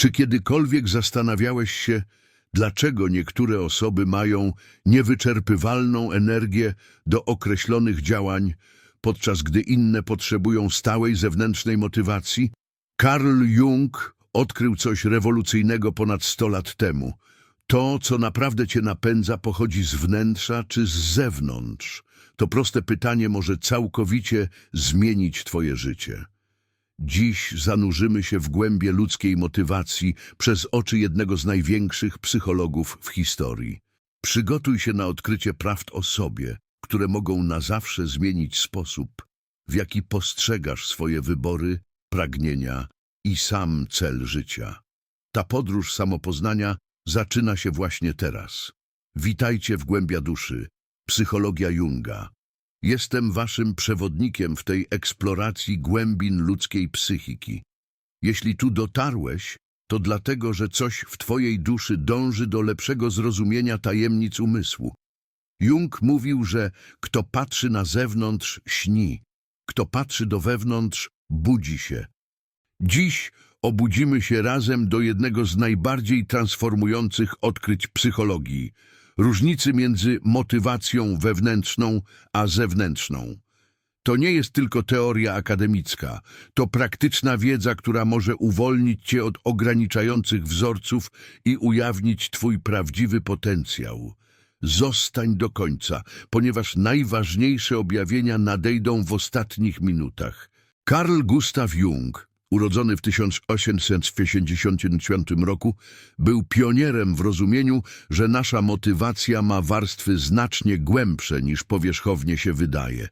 Czy kiedykolwiek zastanawiałeś się, dlaczego niektóre osoby mają niewyczerpywalną energię do określonych działań, podczas gdy inne potrzebują stałej zewnętrznej motywacji? Carl Jung odkrył coś rewolucyjnego ponad 100 lat temu. To, co naprawdę cię napędza, pochodzi z wnętrza czy z zewnątrz. To proste pytanie może całkowicie zmienić twoje życie. Dziś zanurzymy się w głębie ludzkiej motywacji przez oczy jednego z największych psychologów w historii. Przygotuj się na odkrycie prawd o sobie, które mogą na zawsze zmienić sposób, w jaki postrzegasz swoje wybory, pragnienia i sam cel życia. Ta podróż samopoznania zaczyna się właśnie teraz. Witajcie w głębia duszy, psychologia Junga. Jestem waszym przewodnikiem w tej eksploracji głębin ludzkiej psychiki. Jeśli tu dotarłeś, to dlatego, że coś w twojej duszy dąży do lepszego zrozumienia tajemnic umysłu. Jung mówił, że kto patrzy na zewnątrz, śni. Kto patrzy do wewnątrz, budzi się. Dziś obudzimy się razem do jednego z najbardziej transformujących odkryć psychologii różnicy między motywacją wewnętrzną a zewnętrzną. To nie jest tylko teoria akademicka, to praktyczna wiedza, która może uwolnić cię od ograniczających wzorców i ujawnić twój prawdziwy potencjał. Zostań do końca, ponieważ najważniejsze objawienia nadejdą w ostatnich minutach. Carl Gustav Jung, urodzony w 1885 roku, był pionierem w rozumieniu, że nasza motywacja ma warstwy znacznie głębsze niż powierzchownie się wydaje.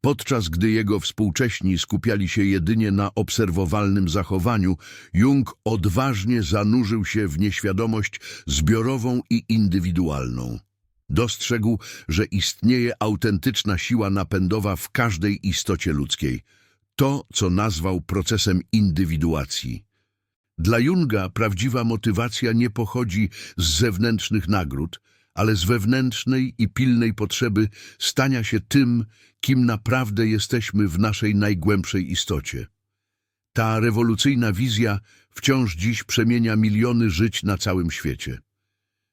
Podczas gdy jego współcześni skupiali się jedynie na obserwowalnym zachowaniu, Jung odważnie zanurzył się w nieświadomość zbiorową i indywidualną. Dostrzegł, że istnieje autentyczna siła napędowa w każdej istocie ludzkiej. To, co nazwał procesem indywiduacji. Dla Junga prawdziwa motywacja nie pochodzi z zewnętrznych nagród, ale z wewnętrznej i pilnej potrzeby stania się tym, kim naprawdę jesteśmy w naszej najgłębszej istocie. Ta rewolucyjna wizja wciąż dziś przemienia miliony żyć na całym świecie.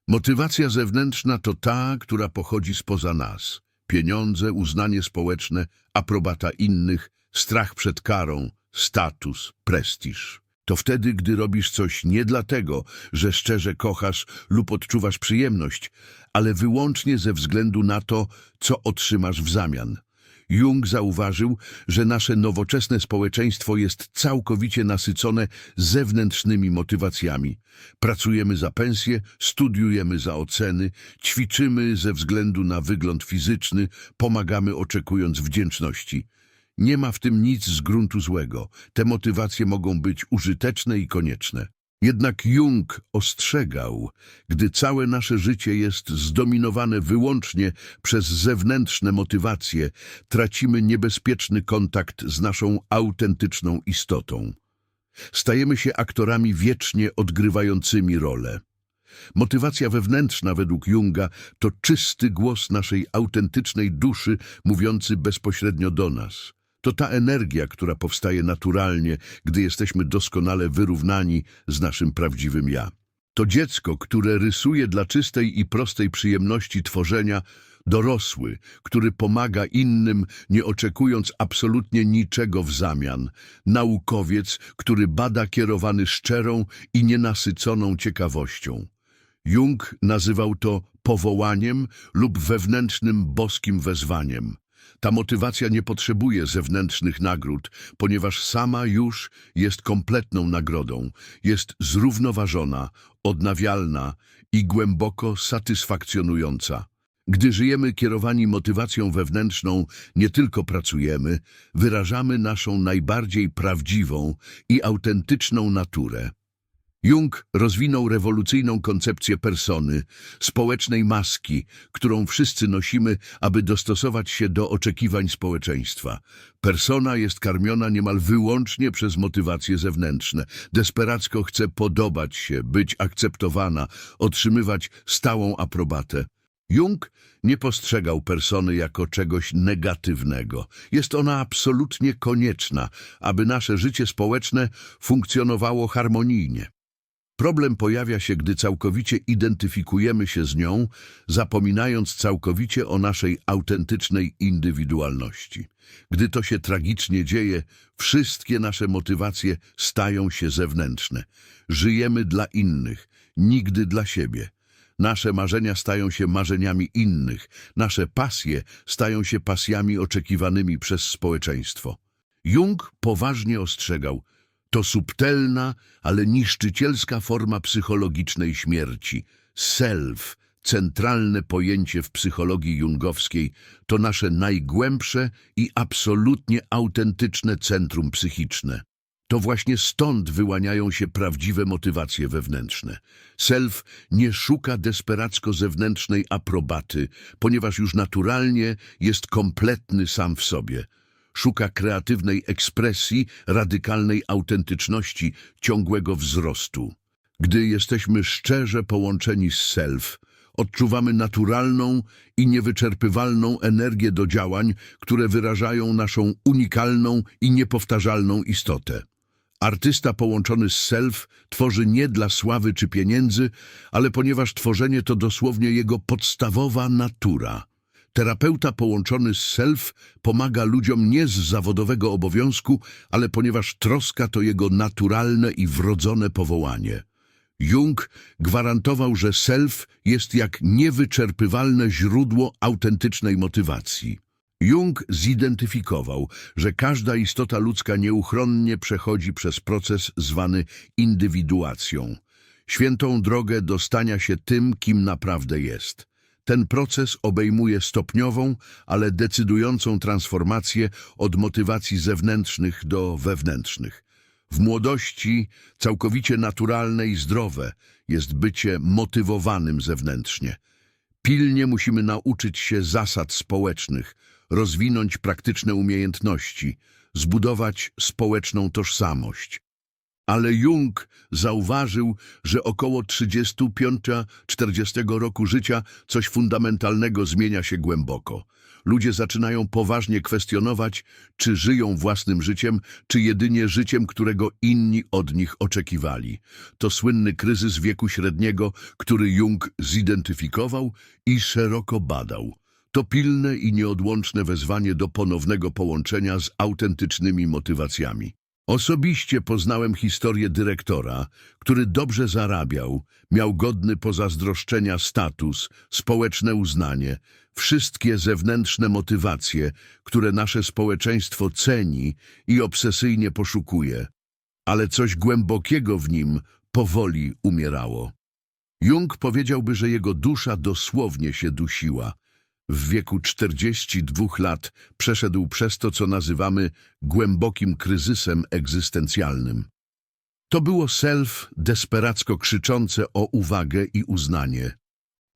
Motywacja zewnętrzna to ta, która pochodzi spoza nas. Pieniądze, uznanie społeczne, aprobata innych, strach przed karą, status, prestiż. To wtedy, gdy robisz coś nie dlatego, że szczerze kochasz lub odczuwasz przyjemność, ale wyłącznie ze względu na to, co otrzymasz w zamian. Jung zauważył, że nasze nowoczesne społeczeństwo jest całkowicie nasycone zewnętrznymi motywacjami. Pracujemy za pensję, studiujemy za oceny, ćwiczymy ze względu na wygląd fizyczny, pomagamy oczekując wdzięczności. Nie ma w tym nic z gruntu złego. Te motywacje mogą być użyteczne i konieczne. Jednak Jung ostrzegał, gdy całe nasze życie jest zdominowane wyłącznie przez zewnętrzne motywacje, tracimy niebezpieczny kontakt z naszą autentyczną istotą. Stajemy się aktorami wiecznie odgrywającymi rolę. Motywacja wewnętrzna według Junga to czysty głos naszej autentycznej duszy mówiący bezpośrednio do nas. To ta energia, która powstaje naturalnie, gdy jesteśmy doskonale wyrównani z naszym prawdziwym ja. To dziecko, które rysuje dla czystej i prostej przyjemności tworzenia, dorosły, który pomaga innym, nie oczekując absolutnie niczego w zamian, naukowiec, który bada kierowany szczerą i nienasyconą ciekawością. Jung nazywał to powołaniem lub wewnętrznym boskim wezwaniem. Ta motywacja nie potrzebuje zewnętrznych nagród, ponieważ sama już jest kompletną nagrodą, jest zrównoważona, odnawialna i głęboko satysfakcjonująca. Gdy żyjemy kierowani motywacją wewnętrzną, nie tylko pracujemy, wyrażamy naszą najbardziej prawdziwą i autentyczną naturę. Jung rozwinął rewolucyjną koncepcję persony, społecznej maski, którą wszyscy nosimy, aby dostosować się do oczekiwań społeczeństwa. Persona jest karmiona niemal wyłącznie przez motywacje zewnętrzne. Desperacko chce podobać się, być akceptowana, otrzymywać stałą aprobatę. Jung nie postrzegał persony jako czegoś negatywnego. Jest ona absolutnie konieczna, aby nasze życie społeczne funkcjonowało harmonijnie. Problem pojawia się, gdy całkowicie identyfikujemy się z nią, zapominając całkowicie o naszej autentycznej indywidualności. Gdy to się tragicznie dzieje, wszystkie nasze motywacje stają się zewnętrzne. Żyjemy dla innych, nigdy dla siebie. Nasze marzenia stają się marzeniami innych, nasze pasje stają się pasjami oczekiwanymi przez społeczeństwo. Jung poważnie ostrzegał, to subtelna, ale niszczycielska forma psychologicznej śmierci. Self, centralne pojęcie w psychologii jungowskiej, to nasze najgłębsze i absolutnie autentyczne centrum psychiczne. To właśnie stąd wyłaniają się prawdziwe motywacje wewnętrzne. Self nie szuka desperacko zewnętrznej aprobaty, ponieważ już naturalnie jest kompletny sam w sobie. Szuka kreatywnej ekspresji, radykalnej autentyczności, ciągłego wzrostu. Gdy jesteśmy szczerze połączeni z self, odczuwamy naturalną i niewyczerpywalną energię do działań, które wyrażają naszą unikalną i niepowtarzalną istotę. Artysta połączony z self tworzy nie dla sławy czy pieniędzy, ale ponieważ tworzenie to dosłownie jego podstawowa natura. Terapeuta połączony z self pomaga ludziom nie z zawodowego obowiązku, ale ponieważ troska to jego naturalne i wrodzone powołanie. Jung gwarantował, że self jest jak niewyczerpywalne źródło autentycznej motywacji. Jung zidentyfikował, że każda istota ludzka nieuchronnie przechodzi przez proces zwany indywiduacją, świętą drogę do stania się tym, kim naprawdę jest. Ten proces obejmuje stopniową, ale decydującą transformację od motywacji zewnętrznych do wewnętrznych. W młodości całkowicie naturalne i zdrowe jest bycie motywowanym zewnętrznie. Pilnie musimy nauczyć się zasad społecznych, rozwinąć praktyczne umiejętności, zbudować społeczną tożsamość. Ale Jung zauważył, że około 35-40 roku życia coś fundamentalnego zmienia się głęboko. Ludzie zaczynają poważnie kwestionować, czy żyją własnym życiem, czy jedynie życiem, którego inni od nich oczekiwali. To słynny kryzys wieku średniego, który Jung zidentyfikował i szeroko badał. To pilne i nieodłączne wezwanie do ponownego połączenia z autentycznymi motywacjami. Osobiście poznałem historię dyrektora, który dobrze zarabiał, miał godny pozazdroszczenia status, społeczne uznanie, wszystkie zewnętrzne motywacje, które nasze społeczeństwo ceni i obsesyjnie poszukuje. Ale coś głębokiego w nim powoli umierało. Jung powiedziałby, że jego dusza dosłownie się dusiła. W wieku 42 lat przeszedł przez to, co nazywamy głębokim kryzysem egzystencjalnym. To było self desperacko krzyczące o uwagę i uznanie.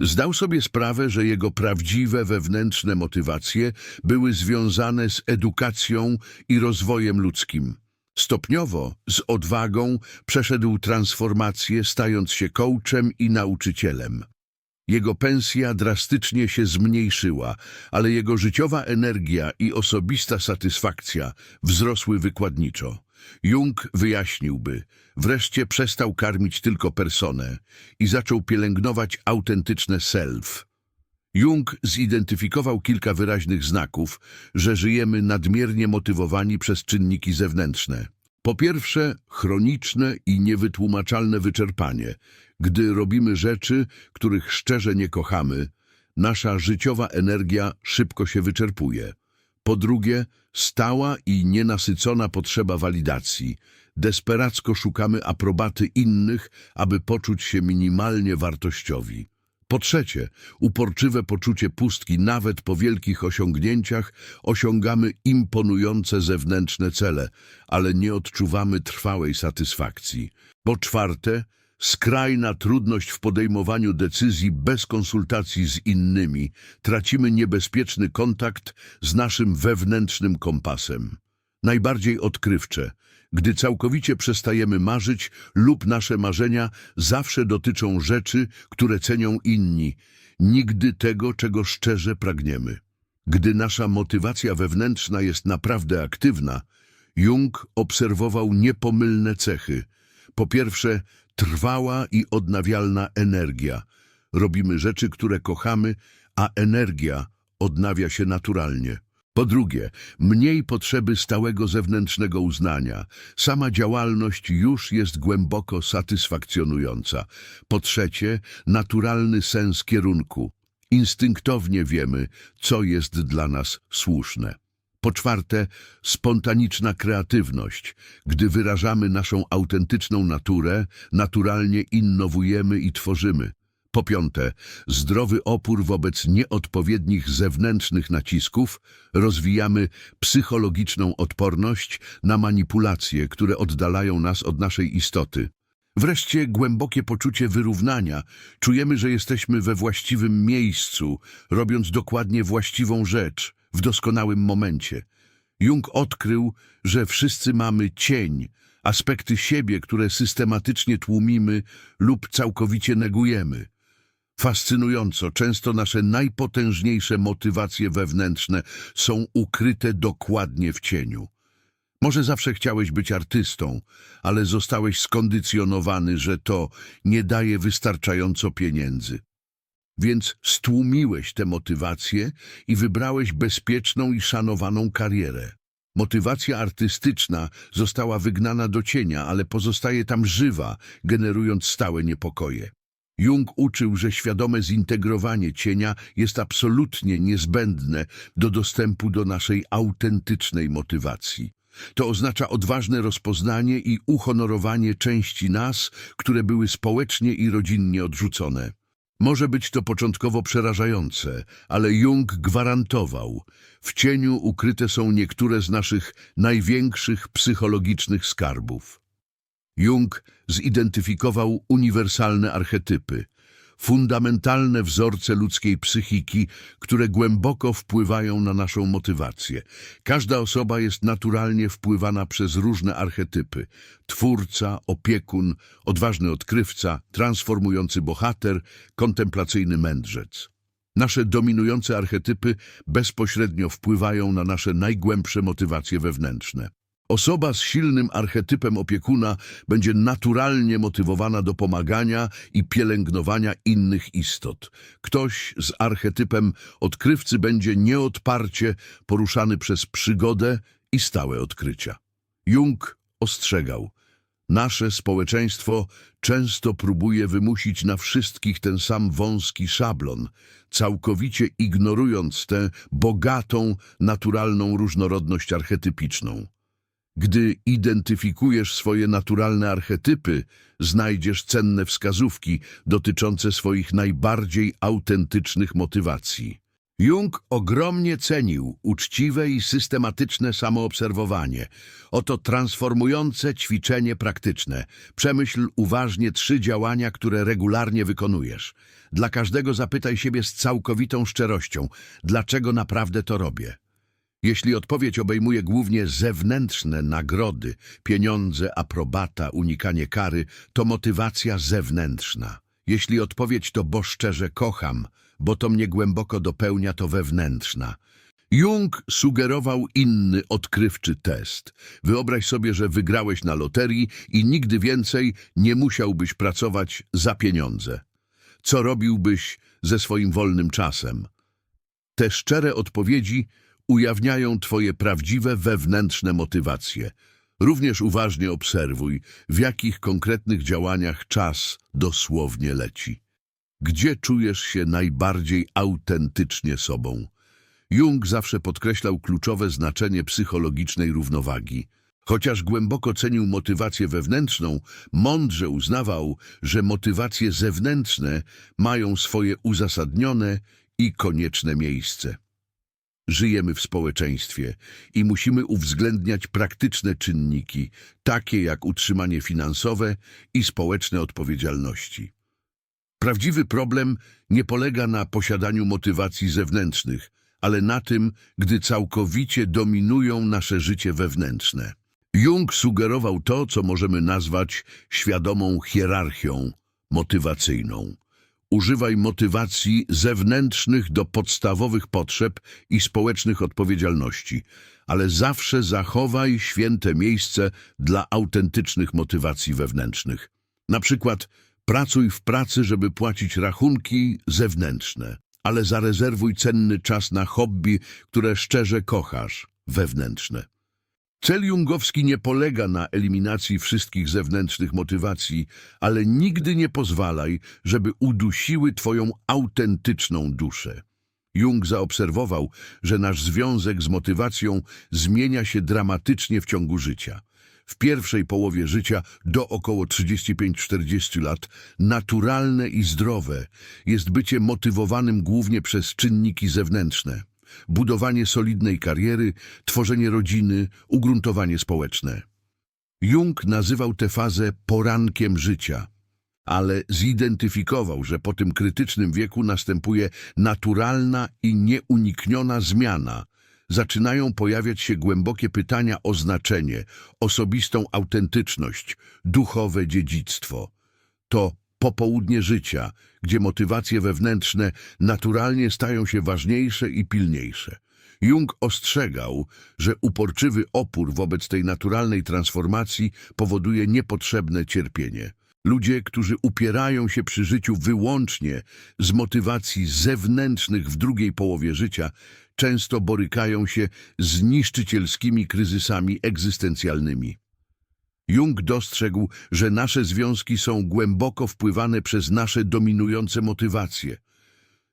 Zdał sobie sprawę, że jego prawdziwe wewnętrzne motywacje były związane z edukacją i rozwojem ludzkim. Stopniowo, z odwagą, przeszedł transformację, stając się coachem i nauczycielem. Jego pensja drastycznie się zmniejszyła, ale jego życiowa energia i osobista satysfakcja wzrosły wykładniczo. Jung wyjaśniłby, wreszcie przestał karmić tylko personę i zaczął pielęgnować autentyczne self. Jung zidentyfikował kilka wyraźnych znaków, że żyjemy nadmiernie motywowani przez czynniki zewnętrzne. Po pierwsze, chroniczne i niewytłumaczalne wyczerpanie. Gdy robimy rzeczy, których szczerze nie kochamy, nasza życiowa energia szybko się wyczerpuje. Po drugie, stała i nienasycona potrzeba walidacji. Desperacko szukamy aprobaty innych, aby poczuć się minimalnie wartościowi. Po trzecie, uporczywe poczucie pustki nawet po wielkich osiągnięciach osiągamy imponujące zewnętrzne cele, ale nie odczuwamy trwałej satysfakcji. Po czwarte, skrajna trudność w podejmowaniu decyzji bez konsultacji z innymi. Tracimy niebezpieczny kontakt z naszym wewnętrznym kompasem. Najbardziej odkrywcze, gdy całkowicie przestajemy marzyć lub nasze marzenia zawsze dotyczą rzeczy, które cenią inni, nigdy tego, czego szczerze pragniemy. Gdy nasza motywacja wewnętrzna jest naprawdę aktywna, Jung obserwował niepomylne cechy. Po pierwsze, trwała i odnawialna energia. Robimy rzeczy, które kochamy, a energia odnawia się naturalnie. Po drugie, mniej potrzeby stałego zewnętrznego uznania. Sama działalność już jest głęboko satysfakcjonująca. Po trzecie, naturalny sens kierunku. Instynktownie wiemy, co jest dla nas słuszne. Po czwarte, spontaniczna kreatywność. Gdy wyrażamy naszą autentyczną naturę, naturalnie innowujemy i tworzymy. Po piąte, zdrowy opór wobec nieodpowiednich zewnętrznych nacisków, rozwijamy psychologiczną odporność na manipulacje, które oddalają nas od naszej istoty. Wreszcie głębokie poczucie wyrównania. Czujemy, że jesteśmy we właściwym miejscu, robiąc dokładnie właściwą rzecz w doskonałym momencie. Jung odkrył, że wszyscy mamy cień, aspekty siebie, które systematycznie tłumimy lub całkowicie negujemy. Fascynująco, często nasze najpotężniejsze motywacje wewnętrzne są ukryte dokładnie w cieniu. Może zawsze chciałeś być artystą, ale zostałeś skondycjonowany, że to nie daje wystarczająco pieniędzy. Więc stłumiłeś te motywacje i wybrałeś bezpieczną i szanowaną karierę. Motywacja artystyczna została wygnana do cienia, ale pozostaje tam żywa, generując stałe niepokoje. Jung uczył, że świadome zintegrowanie cienia jest absolutnie niezbędne do dostępu do naszej autentycznej motywacji. To oznacza odważne rozpoznanie i uhonorowanie części nas, które były społecznie i rodzinnie odrzucone. Może być to początkowo przerażające, ale Jung gwarantował, w cieniu ukryte są niektóre z naszych największych psychologicznych skarbów. Jung zidentyfikował uniwersalne archetypy, fundamentalne wzorce ludzkiej psychiki, które głęboko wpływają na naszą motywację. Każda osoba jest naturalnie wpływana przez różne archetypy. Twórca, opiekun, odważny odkrywca, transformujący bohater, kontemplacyjny mędrzec. Nasze dominujące archetypy bezpośrednio wpływają na nasze najgłębsze motywacje wewnętrzne. Osoba z silnym archetypem opiekuna będzie naturalnie motywowana do pomagania i pielęgnowania innych istot. Ktoś z archetypem odkrywcy będzie nieodparcie poruszany przez przygodę i stałe odkrycia. Jung ostrzegał, nasze społeczeństwo często próbuje wymusić na wszystkich ten sam wąski szablon, całkowicie ignorując tę bogatą, naturalną różnorodność archetypiczną. Gdy identyfikujesz swoje naturalne archetypy, znajdziesz cenne wskazówki dotyczące swoich najbardziej autentycznych motywacji. Jung ogromnie cenił uczciwe i systematyczne samoobserwowanie. Oto transformujące ćwiczenie praktyczne. Przemyśl uważnie trzy działania, które regularnie wykonujesz. Dla każdego zapytaj siebie z całkowitą szczerością, dlaczego naprawdę to robię. Jeśli odpowiedź obejmuje głównie zewnętrzne nagrody, pieniądze, aprobata, unikanie kary, to motywacja zewnętrzna. Jeśli odpowiedź to bo szczerze kocham, bo to mnie głęboko dopełnia, to wewnętrzna. Jung sugerował inny, odkrywczy test. Wyobraź sobie, że wygrałeś na loterii i nigdy więcej nie musiałbyś pracować za pieniądze. Co robiłbyś ze swoim wolnym czasem? Te szczere odpowiedzi ujawniają Twoje prawdziwe wewnętrzne motywacje. Również uważnie obserwuj, w jakich konkretnych działaniach czas dosłownie leci. Gdzie czujesz się najbardziej autentycznie sobą? Jung zawsze podkreślał kluczowe znaczenie psychologicznej równowagi. Chociaż głęboko cenił motywację wewnętrzną, mądrze uznawał, że motywacje zewnętrzne mają swoje uzasadnione i konieczne miejsce. Żyjemy w społeczeństwie i musimy uwzględniać praktyczne czynniki, takie jak utrzymanie finansowe i społeczne odpowiedzialności. Prawdziwy problem nie polega na posiadaniu motywacji zewnętrznych, ale na tym, gdy całkowicie dominują nasze życie wewnętrzne. Jung sugerował to, co możemy nazwać świadomą hierarchią motywacyjną. Używaj motywacji zewnętrznych do podstawowych potrzeb i społecznych odpowiedzialności, ale zawsze zachowaj święte miejsce dla autentycznych motywacji wewnętrznych. Na przykład pracuj w pracy, żeby płacić rachunki zewnętrzne, ale zarezerwuj cenny czas na hobby, które szczerze kochasz, wewnętrzne. Cel jungowski nie polega na eliminacji wszystkich zewnętrznych motywacji, ale nigdy nie pozwalaj, żeby udusiły twoją autentyczną duszę. Jung zaobserwował, że nasz związek z motywacją zmienia się dramatycznie w ciągu życia. W pierwszej połowie życia, do około 35-40 lat, naturalne i zdrowe jest bycie motywowanym głównie przez czynniki zewnętrzne. Budowanie solidnej kariery, tworzenie rodziny, ugruntowanie społeczne. Jung nazywał tę fazę porankiem życia, ale zidentyfikował, że po tym krytycznym wieku następuje naturalna i nieunikniona zmiana. Zaczynają pojawiać się głębokie pytania o znaczenie, osobistą autentyczność, duchowe dziedzictwo. To popołudnie życia, gdzie motywacje wewnętrzne naturalnie stają się ważniejsze i pilniejsze. Jung ostrzegał, że uporczywy opór wobec tej naturalnej transformacji powoduje niepotrzebne cierpienie. Ludzie, którzy upierają się przy życiu wyłącznie z motywacji zewnętrznych w drugiej połowie życia, często borykają się z niszczycielskimi kryzysami egzystencjalnymi. Jung dostrzegł, że nasze związki są głęboko wpływane przez nasze dominujące motywacje.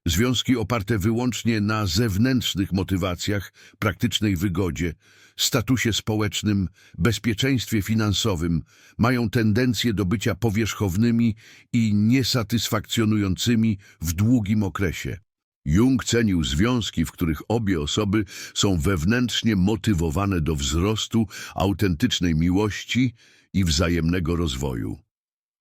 Związki oparte wyłącznie na zewnętrznych motywacjach, praktycznej wygodzie, statusie społecznym, bezpieczeństwie finansowym mają tendencję do bycia powierzchownymi i niesatysfakcjonującymi w długim okresie. Jung cenił związki, w których obie osoby są wewnętrznie motywowane do wzrostu, autentycznej miłości i wzajemnego rozwoju.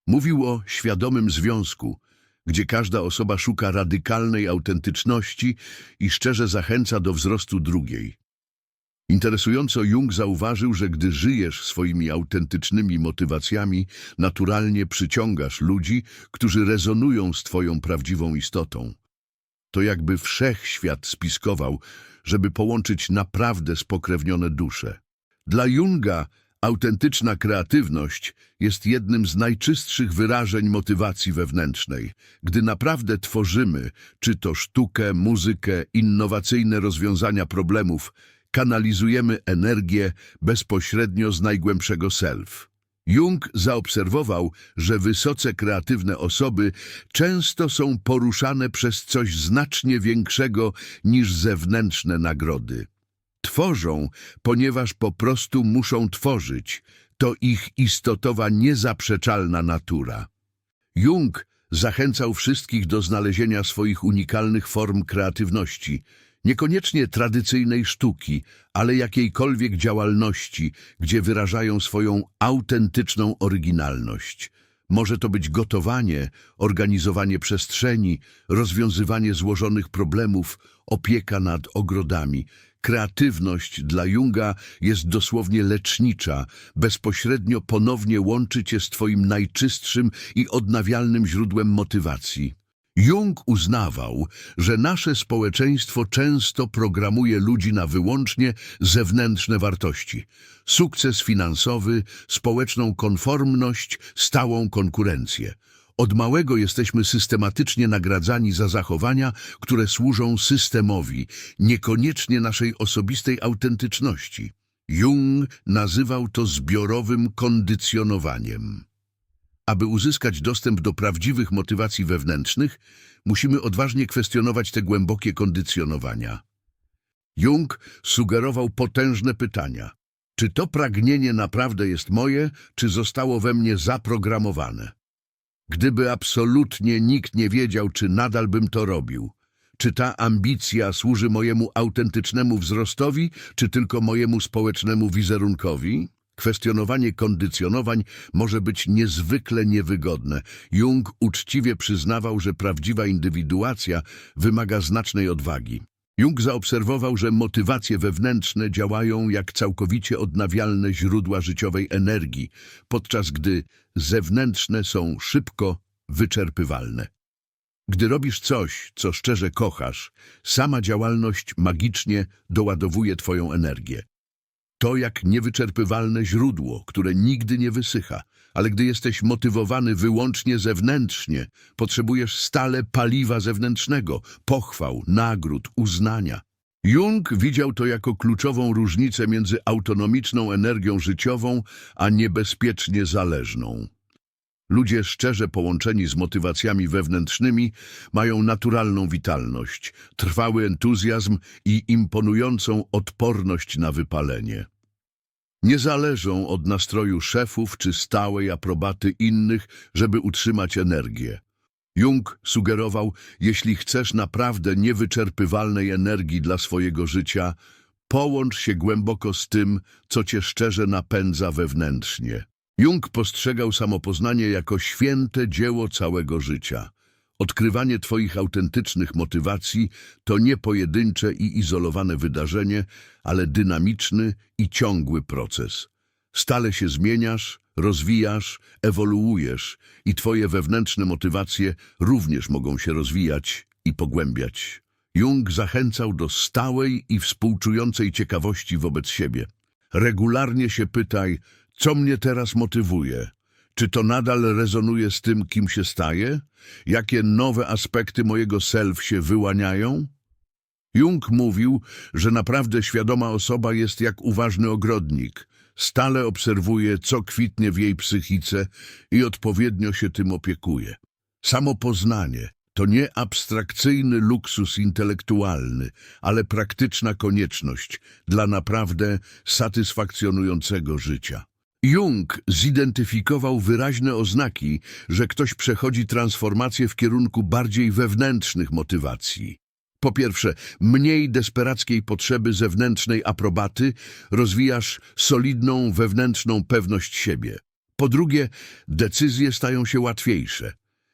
Mówił o świadomym związku, gdzie każda osoba szuka radykalnej autentyczności i szczerze zachęca do wzrostu drugiej. Interesująco Jung zauważył, że gdy żyjesz swoimi autentycznymi motywacjami, naturalnie przyciągasz ludzi, którzy rezonują z twoją prawdziwą istotą. To jakby wszechświat spiskował, żeby połączyć naprawdę spokrewnione dusze. Dla Junga autentyczna kreatywność jest jednym z najczystszych wyrażeń motywacji wewnętrznej. Gdy naprawdę tworzymy, czy to sztukę, muzykę, innowacyjne rozwiązania problemów, kanalizujemy energię bezpośrednio z najgłębszego self. Jung zaobserwował, że wysoce kreatywne osoby często są poruszane przez coś znacznie większego niż zewnętrzne nagrody. Tworzą, ponieważ po prostu muszą tworzyć. To ich istotowa, niezaprzeczalna natura. Jung zachęcał wszystkich do znalezienia swoich unikalnych form kreatywności, niekoniecznie tradycyjnej sztuki, ale jakiejkolwiek działalności, gdzie wyrażają swoją autentyczną oryginalność. Może to być gotowanie, organizowanie przestrzeni, rozwiązywanie złożonych problemów, opieka nad ogrodami. Kreatywność dla Junga jest dosłownie lecznicza, bezpośrednio ponownie łączy cię z twoim najczystszym i odnawialnym źródłem motywacji. Jung uznawał, że nasze społeczeństwo często programuje ludzi na wyłącznie zewnętrzne wartości. Sukces finansowy, społeczną konformność, stałą konkurencję. Od małego jesteśmy systematycznie nagradzani za zachowania, które służą systemowi, niekoniecznie naszej osobistej autentyczności. Jung nazywał to zbiorowym kondycjonowaniem. Aby uzyskać dostęp do prawdziwych motywacji wewnętrznych, musimy odważnie kwestionować te głębokie kondycjonowania. Jung sugerował potężne pytania. Czy to pragnienie naprawdę jest moje, czy zostało we mnie zaprogramowane? Gdyby absolutnie nikt nie wiedział, czy nadal bym to robił. Czy ta ambicja służy mojemu autentycznemu wzrostowi, czy tylko mojemu społecznemu wizerunkowi? Kwestionowanie kondycjonowań może być niezwykle niewygodne. Jung uczciwie przyznawał, że prawdziwa indywiduacja wymaga znacznej odwagi. Jung zaobserwował, że motywacje wewnętrzne działają jak całkowicie odnawialne źródła życiowej energii, podczas gdy zewnętrzne są szybko wyczerpywalne. Gdy robisz coś, co szczerze kochasz, sama działalność magicznie doładowuje twoją energię. To jak niewyczerpywalne źródło, które nigdy nie wysycha. Ale gdy jesteś motywowany wyłącznie zewnętrznie, potrzebujesz stale paliwa zewnętrznego, pochwał, nagród, uznania. Jung widział to jako kluczową różnicę między autonomiczną energią życiową, a niebezpiecznie zależną. Ludzie szczerze połączeni z motywacjami wewnętrznymi mają naturalną witalność, trwały entuzjazm i imponującą odporność na wypalenie. Nie zależą od nastroju szefów czy stałej aprobaty innych, żeby utrzymać energię. Jung sugerował, jeśli chcesz naprawdę niewyczerpywalnej energii dla swojego życia, połącz się głęboko z tym, co cię szczerze napędza wewnętrznie. Jung postrzegał samopoznanie jako święte dzieło całego życia. Odkrywanie Twoich autentycznych motywacji to nie pojedyncze i izolowane wydarzenie, ale dynamiczny i ciągły proces. Stale się zmieniasz, rozwijasz, ewoluujesz i Twoje wewnętrzne motywacje również mogą się rozwijać i pogłębiać. Jung zachęcał do stałej i współczującej ciekawości wobec siebie. Regularnie się pytaj, co mnie teraz motywuje? Czy to nadal rezonuje z tym, kim się staję? Jakie nowe aspekty mojego self się wyłaniają? Jung mówił, że naprawdę świadoma osoba jest jak uważny ogrodnik. Stale obserwuje, co kwitnie w jej psychice i odpowiednio się tym opiekuje. Samopoznanie to nie abstrakcyjny luksus intelektualny, ale praktyczna konieczność dla naprawdę satysfakcjonującego życia. Jung zidentyfikował wyraźne oznaki, że ktoś przechodzi transformację w kierunku bardziej wewnętrznych motywacji. Po pierwsze, mniej desperackiej potrzeby zewnętrznej aprobaty, rozwijasz solidną wewnętrzną pewność siebie. Po drugie, decyzje stają się łatwiejsze.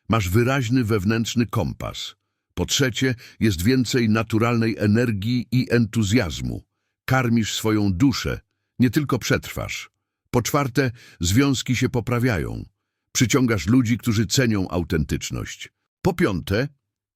Masz wyraźny wewnętrzny kompas. Po trzecie, jest więcej naturalnej energii i entuzjazmu. Karmisz swoją duszę, nie tylko przetrwasz. Po czwarte, związki się poprawiają. Przyciągasz ludzi, którzy cenią autentyczność. Po piąte,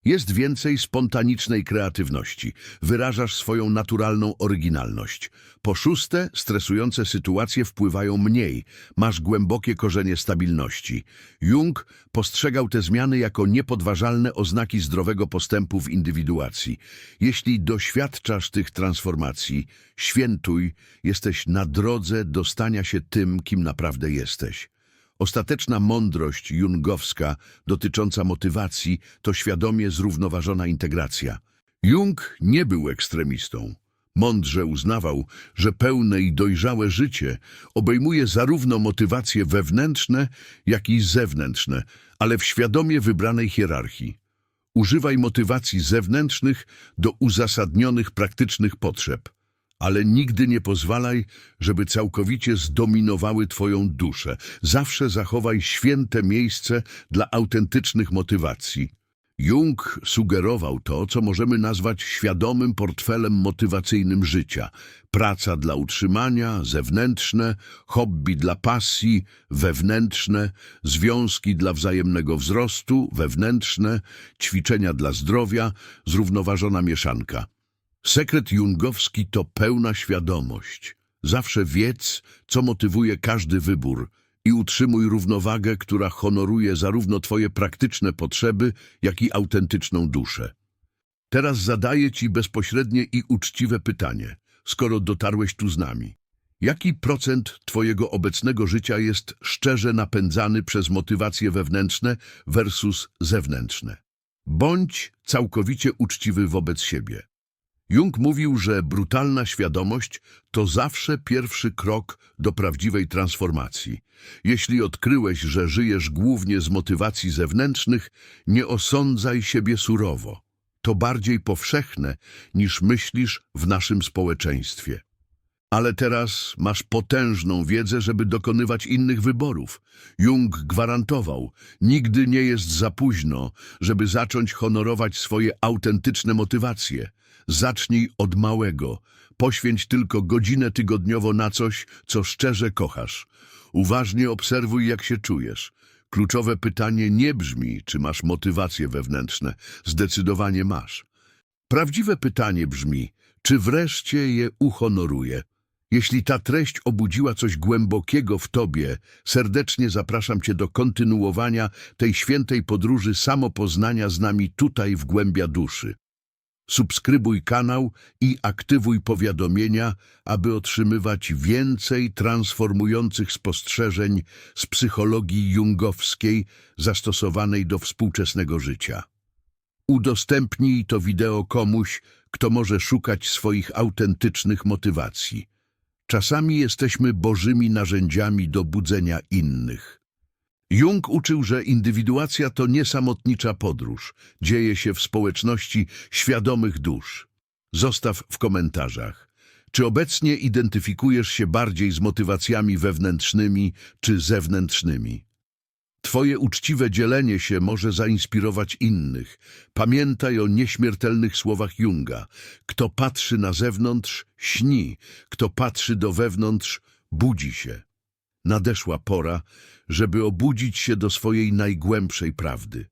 jest więcej spontanicznej kreatywności. Wyrażasz swoją naturalną oryginalność. Po szóste, stresujące sytuacje wpływają mniej. Masz głębokie korzenie stabilności. Jung postrzegał te zmiany jako niepodważalne oznaki zdrowego postępu w indywiduacji. Jeśli doświadczasz tych transformacji, świętuj, jesteś na drodze do stania się tym, kim naprawdę jesteś. Ostateczna mądrość jungowska dotycząca motywacji to świadomie zrównoważona integracja. Jung nie był ekstremistą. Mądrze uznawał, że pełne i dojrzałe życie obejmuje zarówno motywacje wewnętrzne, jak i zewnętrzne, ale w świadomie wybranej hierarchii. Używaj motywacji zewnętrznych do uzasadnionych praktycznych potrzeb, ale nigdy nie pozwalaj, żeby całkowicie zdominowały Twoją duszę. Zawsze zachowaj święte miejsce dla autentycznych motywacji. Jung sugerował to, co możemy nazwać świadomym portfelem motywacyjnym życia. Praca dla utrzymania, zewnętrzne, hobby dla pasji, wewnętrzne, związki dla wzajemnego wzrostu, wewnętrzne, ćwiczenia dla zdrowia, zrównoważona mieszanka. Sekret jungowski to pełna świadomość. Zawsze wiedz, co motywuje każdy wybór i utrzymuj równowagę, która honoruje zarówno Twoje praktyczne potrzeby, jak i autentyczną duszę. Teraz zadaję Ci bezpośrednie i uczciwe pytanie, skoro dotarłeś tu z nami. Jaki procent Twojego obecnego życia jest szczerze napędzany przez motywacje wewnętrzne versus zewnętrzne? Bądź całkowicie uczciwy wobec siebie. Jung mówił, że brutalna świadomość to zawsze pierwszy krok do prawdziwej transformacji. Jeśli odkryłeś, że żyjesz głównie z motywacji zewnętrznych, nie osądzaj siebie surowo. To bardziej powszechne niż myślisz w naszym społeczeństwie. Ale teraz masz potężną wiedzę, żeby dokonywać innych wyborów. Jung gwarantował, nigdy nie jest za późno, żeby zacząć honorować swoje autentyczne motywacje. Zacznij od małego. Poświęć tylko godzinę tygodniowo na coś, co szczerze kochasz. Uważnie obserwuj, jak się czujesz. Kluczowe pytanie nie brzmi, czy masz motywacje wewnętrzne. Zdecydowanie masz. Prawdziwe pytanie brzmi, czy wreszcie je uhonoruje. Jeśli ta treść obudziła coś głębokiego w tobie, serdecznie zapraszam cię do kontynuowania tej świętej podróży samopoznania z nami tutaj w głębia duszy. Subskrybuj kanał i aktywuj powiadomienia, aby otrzymywać więcej transformujących spostrzeżeń z psychologii jungowskiej zastosowanej do współczesnego życia. Udostępnij to wideo komuś, kto może szukać swoich autentycznych motywacji. Czasami jesteśmy bożymi narzędziami do budzenia innych. Jung uczył, że indywiduacja to niesamotnicza podróż. Dzieje się w społeczności świadomych dusz. Zostaw w komentarzach. Czy obecnie identyfikujesz się bardziej z motywacjami wewnętrznymi czy zewnętrznymi? Twoje uczciwe dzielenie się może zainspirować innych. Pamiętaj o nieśmiertelnych słowach Junga. Kto patrzy na zewnątrz, śni. Kto patrzy do wewnątrz, budzi się. Nadeszła pora, żeby obudzić się do swojej najgłębszej prawdy.